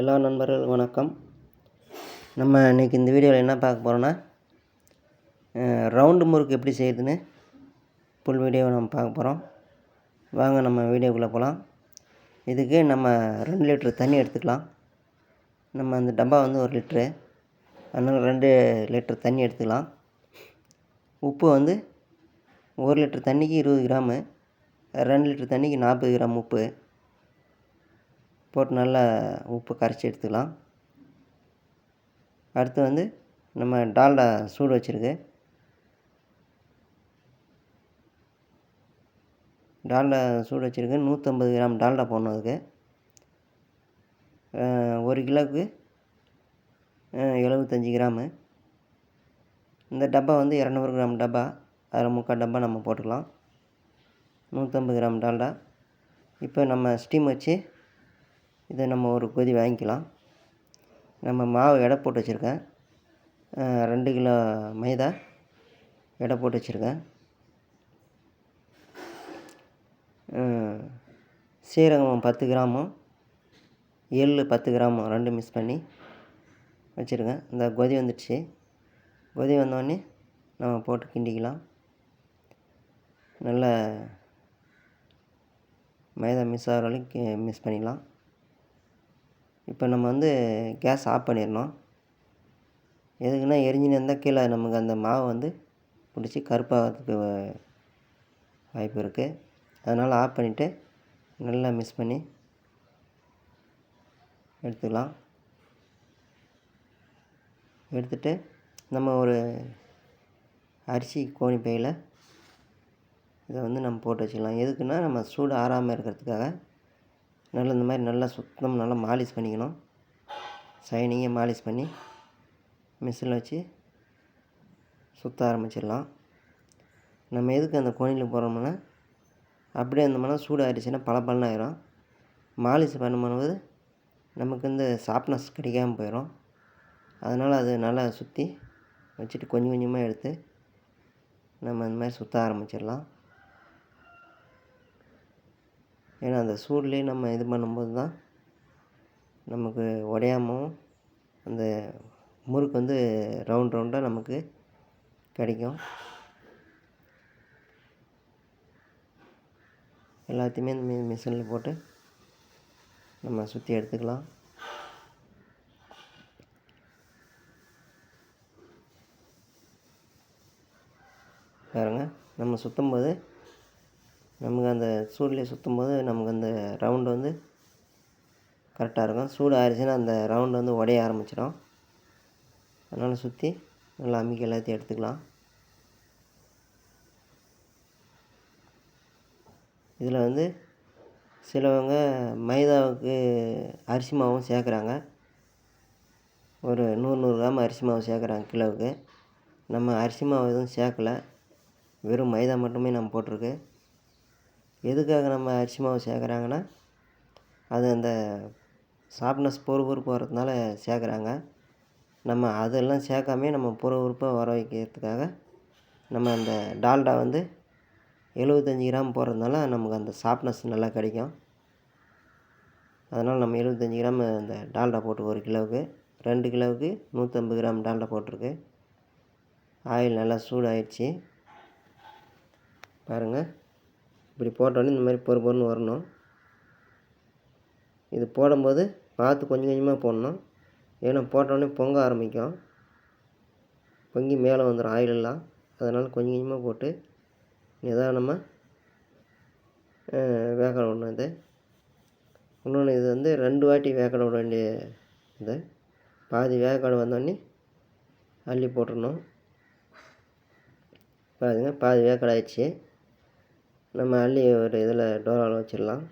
எல்லா நண்பர்களுக்கும் வணக்கம். நம்ம இன்றைக்கி இந்த வீடியோவில் என்ன பார்க்க போகிறோன்னா ரவுண்டு முறுக்கு எப்படி செய்யுதுன்னு ஃபுல் வீடியோவை நம்ம பார்க்க போகிறோம் வாங்க நம்ம வீடியோக்குள்ளே போகலாம் இதுக்கு நம்ம ரெண்டு லிட்ரு தண்ணி எடுத்துக்கலாம். நம்ம அந்த டப்பா வந்து ஒரு லிட்ரு அதனால் ரெண்டு லிட்ரு தண்ணி எடுத்துக்கலாம். உப்பு வந்து ஒரு லிட்ரு தண்ணிக்கு இருபது கிராமு ரெண்டு லிட்ரு தண்ணிக்கு நாற்பது கிராம் உப்பு. போட்டு நல்லா உப்பு கரைச்சி எடுத்துக்கலாம். அடுத்து வந்து நம்ம டால்டா சூடு வச்சுருக்கு. டால்டா சூடு வச்சுருக்கு. நூற்றம்பது கிராம் டால்டா போடணும் அதுக்கு. ஒரு கிலோவுக்கு எழுபத்தஞ்சி கிராமு. இந்த டப்பா வந்து இரநூறு கிராம் டப்பா. அதில் முக்கால் டப்பா நம்ம போட்டுக்கலாம். நூற்றம்பது கிராம் டால்டா. இப்போ நம்ம ஸ்டீம் வச்சு இதை நம்ம ஒரு கொதி வாங்கிக்கலாம். நம்ம மாவு எடை போட்டு வச்சுருக்கேன். ரெண்டு கிலோ மைதா எடை போட்டு வச்சுருக்கேன். சீரகம் பத்து கிராமும் எள் பத்து கிராமும் ரெண்டு மிக்ஸ் பண்ணி வச்சுருக்கேன். இந்த கொதி வந்துடுச்சு. கொதி வந்தோடனே நம்ம போட்டு கிண்டிக்கலாம். நல்லா மைதா மிஸ் ஆகிற வரைக்கும் மிஸ் பண்ணிக்கலாம். இப்போ நம்ம வந்து கேஸ் ஆஃப் பண்ணிடணும். எதுக்குன்னா எரிஞ்சுன்னு இருந்தால் கீழே நமக்கு அந்த மாவு வந்து பிடிச்சி கருப்பாகிறதுக்கு வாய்ப்பு இருக்குது அதனால் ஆஃப் பண்ணிவிட்டு நல்லா மிக்ஸ் பண்ணி எடுத்துக்கலாம். எடுத்துகிட்டு நம்ம ஒரு அரிசி கோணி பையில் இதை வந்து நம்ம போட்டு வச்சுக்கலாம். எதுக்குன்னா நம்ம சூடு ஆறாமல் இருக்கிறதுக்காக நல்லா இந்த மாதிரி நல்லா சுத்தம் நல்லா மாலிஷ் பண்ணிக்கணும். சைனிங்காக மாலிஷ் பண்ணி மிஷினில் வச்சு சுற்ற ஆரம்பிச்சிடலாம். நம்ம எதுக்கு அந்த கோணியில் போகிறோம்னா அப்படியே இருந்தோம்னா சூடு ஆயிடுச்சுன்னா பல பலன் ஆயிரும். மாலிஷ் பண்ணும்போது நமக்கு இந்த சாஃப்ட்னஸ் கிடைக்காமல் போயிடும் அதனால் அது நல்லா சுற்றி வச்சுட்டு கொஞ்சம் கொஞ்சமாக எடுத்து நம்ம இந்த மாதிரி சுற்ற ஆரம்பிச்சிடலாம். ஏன்னா அந்த சூட்லேயே நம்ம இது பண்ணும்போது தான் நமக்கு உடையாமல் அந்த முறுக்கு வந்து ரவுண்ட் ரவுண்டாக நமக்கு கிடைக்கும். எல்லாத்தையுமே இந்த மிஷினில் போட்டு நம்ம சுற்றி எடுத்துக்கலாம். பாருங்கள் நம்ம சுற்றும் போது நமக்கு அந்த சூட்லேயே சுற்றும் போது நமக்கு அந்த ரவுண்டு வந்து கரெக்டாக இருக்கும். சூடு ஆயிடுச்சுன்னா அந்த ரவுண்டு வந்து உடைய ஆரம்பிச்சிடும். அதனால் சுற்றி நல்லா அம்மிக்கு எல்லாத்தையும் எடுத்துக்கலாம். இதில் வந்து சிலவங்க மைதாவுக்கு அரிசி மாவும் சேர்க்குறாங்க. ஒரு நூறு நூறு கிராம் அரிசி மாவு சேர்க்குறாங்க கிலோவுக்கு. நம்ம அரிசி மாவு எதுவும் சேர்க்கலை. வெறும் மைதா மட்டுமே நம்ம போட்டிருக்கு. எதுக்காக நம்ம அரிசி மாவு சேர்க்குறாங்கன்னா அது அந்த சாஃப்ட்னஸ் பொறுப்பு வரதுனால சேர்க்குறாங்க. நம்ம அதெல்லாம் சேர்க்காமே நம்ம பொறுப்பாக வர வைக்கிறதுக்காக நம்ம அந்த டால்டா வந்து எழுபத்தஞ்சி கிராம் போடுறதுனால நமக்கு அந்த சாஃப்ட்னஸ் நல்லா கிடைக்கும். அதனால் நம்ம எழுபத்தஞ்சி கிராம் அந்த டால்டா போட்டு ஒரு கிலோவுக்கு ரெண்டு கிலோவுக்கு நூற்றம்பது கிராம் டால்டா போட்டிருக்கு. ஆயில் நல்லா சூடாகிடுச்சி பாருங்கள் இப்படி போட்டோன்னே இந்த மாதிரி பொறு பொறுன்னு வரணும். இது போடும்போது பார்த்து கொஞ்சம் கொஞ்சமாக போடணும். ஏன்னா போட்டோடனே பொங்க ஆரம்பிக்கும். பொங்கி மேலே வந்துடும் ஆயிலெல்லாம். அதனால் கொஞ்சம் கொஞ்சமாக போட்டு நிதானமாக வேக விடணும் இது. இன்னொன்று இது வந்து ரெண்டு வாட்டி வேக விட வேண்டிய இது. பாதி வேக்காடு வந்தோடனே அள்ளி போட்டுடணும் பாருங்க பாதி வேக்காடு ஆயிடுச்சு. நம்ம அள்ளி ஒரு இதில் டோராவில் வச்சிடலாம்.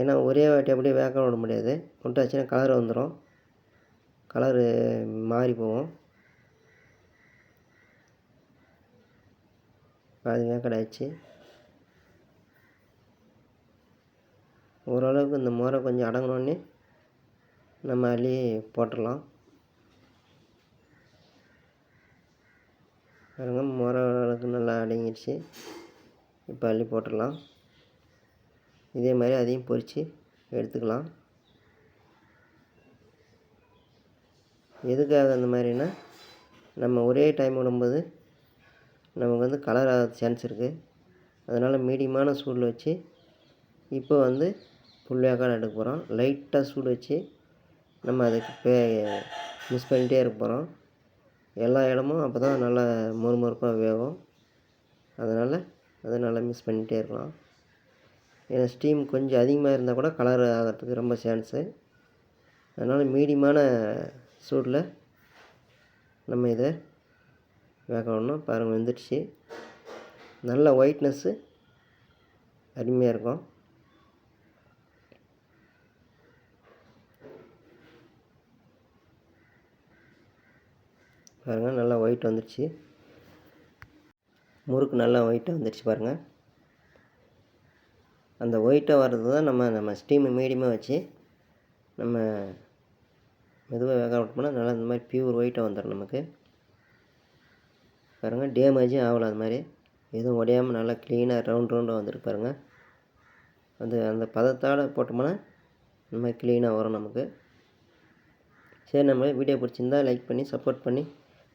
ஏன்னா ஒரே வாட்டி அப்படியே வேக விட முடியாது. விட்டாச்சுன்னா கலர் வந்துடும் கலரு மாறி போகும். பாதி வேக்கடாயிடுச்சு ஓரளவுக்கு இந்த முறை கொஞ்சம் அடங்கினோடனே நம்ம அள்ளி போட்டுடலாம். பாருங்கள் மர அளவுக்கு நல்லா அடங்கிடுச்சு இப்போ அள்ளி போட்டுடலாம். இதே மாதிரி அதையும் பொறித்து எடுத்துக்கலாம். எதுக்காக அந்த மாதிரின்னா நம்ம ஒரே டைம் விடும்போது நமக்கு வந்து கலர் ஆக சான்ஸ் இருக்குது அதனால் மீடியமான சூடில் வச்சு இப்போ வந்து புள்ளியாக்காடு எடுக்க போகிறோம் லைட்டாக சூடு வச்சு நம்ம அதுக்கு பே மிஸ் பண்ணிகிட்டே இருக்க போகிறோம் எல்லா இடமும் அப்போ தான் நல்லா மொறுமொறுப்பாக வேகும். அதனால் அதை நல்லா மிக்ஸ் பண்ணிகிட்டே இருக்கலாம். ஏன்னா ஸ்டீம் கொஞ்சம் அதிகமாக இருந்தால் கூட கலர் ஆகிறதுக்கு ரொம்ப சான்ஸு அதனால் மீடியமான சூடில் நம்ம இதை வேக விடணும் பாருங்கள் வெந்துடுச்சு. நல்ல ஒயிட்னஸ்ஸு அருமையாக இருக்கும். பாருங்கள் நல்லா ஒயிட் வந்துடுச்சு முறுக்கு நல்லா ஒயிட்டாக வந்துடுச்சு பாருங்கள் அந்த ஒயிட்டாக வர்றது தான் நம்ம நம்ம ஸ்டீமை மீடியமாக வச்சு நம்ம மெதுவாக வேக விட்டோம்னா நல்லா இந்த மாதிரி பியூர் ஒயிட்டாக வந்துடும் நமக்கு. பாருங்கள் டேமேஜும் ஆகலை அது மாதிரி. எதுவும் உடையாமல் நல்லா க்ளீனாக ரவுண்ட் ரவுண்டாக வந்துருக்கு பாருங்கள் அந்த அந்த பதத்தோடு போட்டோம்னா இந்த மாதிரி க்ளீனாக வரும் நமக்கு. சரி நம்ம வீடியோ பிடிச்சிருந்தா லைக் பண்ணி சப்போர்ட் பண்ணி